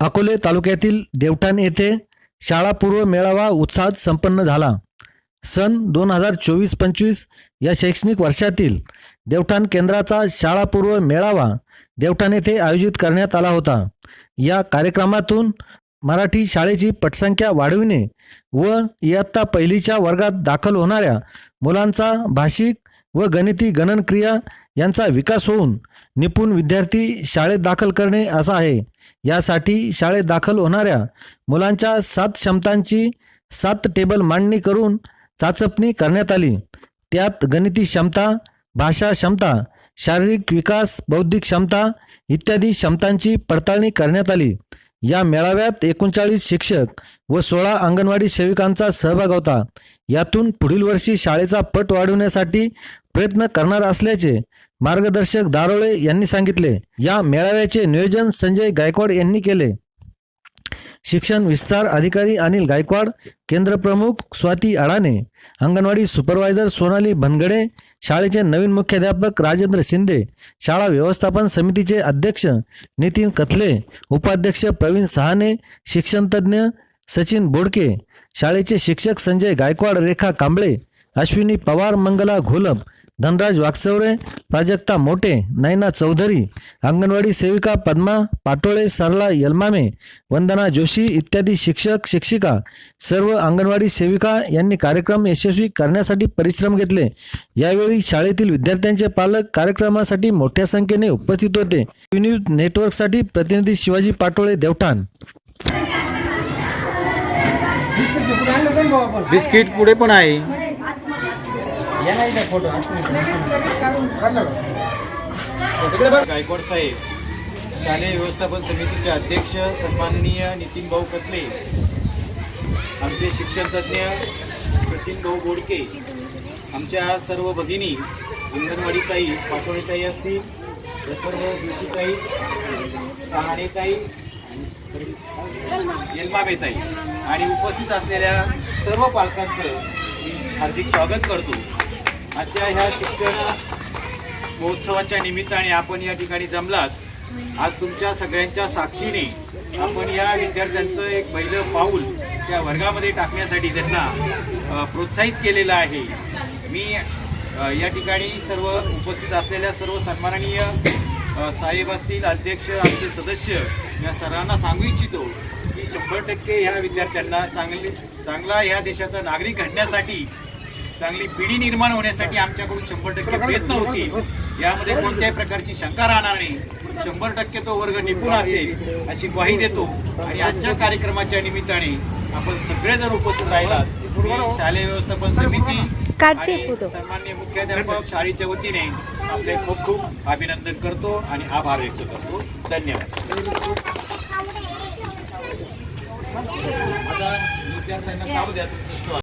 अकोले तालुक्यातील देवठाण येथे शाळापूर्व मेळावा उत्साहात संपन्न झाला. सन दोन हजार चोवीस पंचवीस या शैक्षणिक वर्षातील देवठाण केंद्राचा शाळापूर्व मेळावा देवठाण येथे आयोजित करण्यात आला होता. या कार्यक्रमातून मराठी शाळेची पटसंख्या वाढविणे व इयत्ता पहिलीच्या वर्गात दाखल होणाऱ्या मुलांचा भाषिक व गणिती गणनक्रिया यांचा विकास होऊन निपुण विद्यार्थी शाळेत दाखल करणे असा आहे. यासाठी शाळेत दाखल होणाऱ्या मुलांच्या सात क्षमतांची सात टेबल मांडणी करून चाचपणी करण्यात आली. त्यात गणिती क्षमता भाषा क्षमता शारीरिक विकास बौद्धिक क्षमता इत्यादी क्षमतांची पडताळणी करण्यात आली. या मेळाव्यात एकोणचाळीस शिक्षक व सोळा अंगणवाडी सेविकांचा सहभाग होता. यातून पुढील वर्षी शाळेचा पट वाढवण्यासाठी प्रयत्न करणार असल्याचे मार्गदर्शक दारोळे यांनी सांगितले. या मेळाव्याचे नियोजन संजय गायकवाड यांनी केले. शिक्षण विस्तार अधिकारी अनिल गायकवाड केंद्र प्रमुख स्वाती अडाणे अंगणवाडी सुपरवायझर सोनाली बनगडे शाळेचे नवीन मुख्याध्यापक राजेंद्र शिंदे शाळा व्यवस्थापन समितीचे अध्यक्ष नितीन कथले उपाध्यक्ष प्रवीण सहाने शिक्षणतज्ज्ञ सचिन बोडके शाळेचे शिक्षक संजय गायकवाड रेखा कांबळे अश्विनी पवार मंगला घोलप धनराज वाकचौरे प्राजक्ता मोटे नयना चौधरी अंगणवाडी सेविका पद्मा पाटोळे सरला यलमामे वंदना जोशी इत्यादी शिक्षक शिक्षिका सर्व अंगणवाडी सेविका यांनी कार्यक्रम यशस्वी करण्यासाठी परिश्रम घेतले. यावेळी शाळेतील विद्यार्थ्यांचे पालक कार्यक्रमासाठी मोठ्या संख्येने उपस्थित होते. न्यूज नेटवर्कसाठी प्रतिनिधी शिवाजी पाटोळे देवठाण. बिस्किट पुढे पण आहे. गायकवाड साहेब शालेय व्यवस्थापन समितीचे अध्यक्ष सन्माननीय नितीन भाऊ कतले आमचे शिक्षण तज्ज्ञ सचिन भाऊ बोडके आमच्या सर्व भगिनी अंगणवाडीताई पाटोळीताई असतील या सर्व जोशीताई सहाणेताई येलमाबेताई आणि उपस्थित असलेल्या सर्व पालकांचं मी हार्दिक स्वागत करतो. आजच्या ह्या शिक्षण महोत्सवाच्या निमित्ताने आपण या ठिकाणी जमलात. आज तुमच्या सगळ्यांच्या साक्षीने आपण या विद्यार्थ्यांचं एक पहिलं पाऊल त्या वर्गामध्ये टाकण्यासाठी त्यांना प्रोत्साहित केलेलं आहे. मी या ठिकाणी सर्व उपस्थित असलेल्या सर्व सन्माननीय साहेब असतील अध्यक्ष आमचे सदस्य या सर्वांना सांगू इच्छितो की शंभर टक्के ह्या विद्यार्थ्यांना चांगली चांगला ह्या देशाचा नागरिक घडण्यासाठी चांगली पिढी निर्माण होण्यासाठी आमच्याकडून शंभर टक्के प्रयत्न होतील. यामध्ये कोणत्याही प्रकारची शंका राहणार नाही. शंभर टक्के तो वर्ग निपुण असेल अशी ग्वाही देतो. आणि आजच्या कार्यक्रमाच्या निमित्ताने आपण सगळेजण उपस्थित राहिलात. मी शालेय व्यवस्थापन समिती आणि फोटो. सन्मान्य मुख्याध्यापक शाळेच्या वतीने आपले खूप खूप अभिनंदन करतो आणि आभार व्यक्त करतो. धन्यवाद.